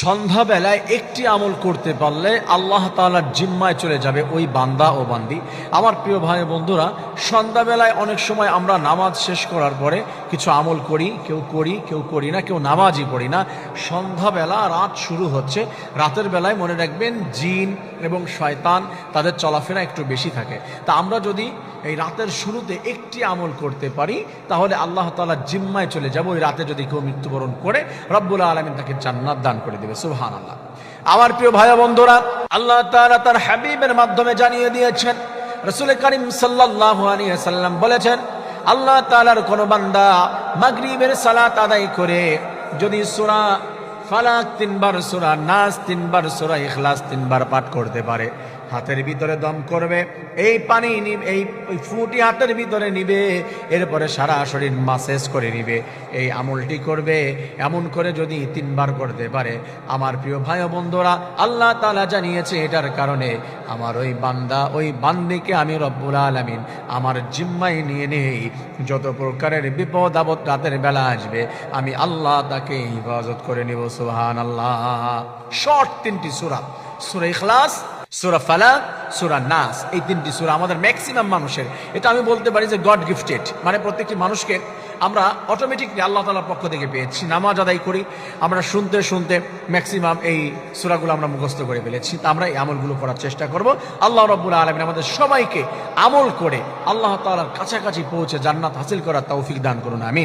সন্ধ্যাবেলায় একটি আমল করতে পারলে আল্লাহ তাআলার জিম্মায় চলে যাবে ওই বান্দা ও বান্দি। আমার প্রিয় ভাই বন্ধুরা, সন্ধ্যাবেলায় অনেক সময় আমরা নামাজ শেষ করার পরে কিছু আমল করি, কেউ করি কেউ করি না, কেউ নামাজই পড়ি না। সন্ধ্যাবেলা রাত শুরু হচ্ছে, রাতের বেলায় মনে রাখবেন জিন এবং শয়তান তাদের চলাফেরা একটু বেশি থাকে। তা আমরা যদি এই রাতের শুরুতে একটি আমল করতে পারি, তাহলে আল্লাহ তাআলা জিম্মায় চলে যাব, ওই রাতে যদি কেউ মৃত্যুবরণ করে, রব্বুল আলমিন তাকে জান্নাত দান করে দেবে। সুবহান আল্লাহ আমার প্রিয় ভাই বন্ধুরা, আল্লাহ তারা তার হাবিবের মাধ্যমে জানিয়ে দিয়েছেন, রসুল করিম সাল্লাল্লাহু সাল্লাম বলেছেন, আল্লাহ তালার কোন বান্দা মাগরিবের সালাত আদায় করে যদি সুরা ফালাক তিনবার, সুরা নাস তিনবার, সুরা ইখলাস তিনবার পাঠ করতে পারে হাতের ভিতরে দম করবে, এই পানি এই ফুটি হাতের ভিতরে নিবে, এরপরে সারা শরীর মাসেজ করে নিবে। এই আমলটি করবে, এমন করে যদি তিনবার করতে পারে। আমার প্রিয় ভাই বন্ধুরা, আল্লাহ তালা জানিয়েছে এটার কারণে আমার ওই বান্দা, ওই বান্দিকে আমি রব্বুল আলামিন আমার জিম্মায় নিয়ে নেই। যত প্রকারের বিপদ আপদ রাতের বেলা আসবে, আমি আল্লাহ তাকে হিফাজত করে নিব সুহান আল্লাহ শর্ট তিনটি সুরা সুরা ইখলাস সুরা ফালা সুরা নাস, এই তিনটি সুরা আমাদের ম্যাক্সিমাম মানুষের। এটা আমি বলতে পারি যে গড গিফটেড মানে প্রত্যেকটি মানুষকে আমরা অটোমেটিকলি আল্লাহ তালার পক্ষ থেকে পেয়েছি। নামাজ আদায় করি, আমরা শুনতে শুনতে ম্যাক্সিমাম এই সুরাগুলো আমরা মুখস্থ করে ফেলেছি। তা আমরা এই আমলগুলো করার চেষ্টা করব। আল্লাহ রব্বুল আলমিন আমাদের সবাইকে আমল করে আল্লাহ তালার কাছাকাছি পৌঁছে জান্নাত হাসিল করার তৌফিক দান করুন, আমিন।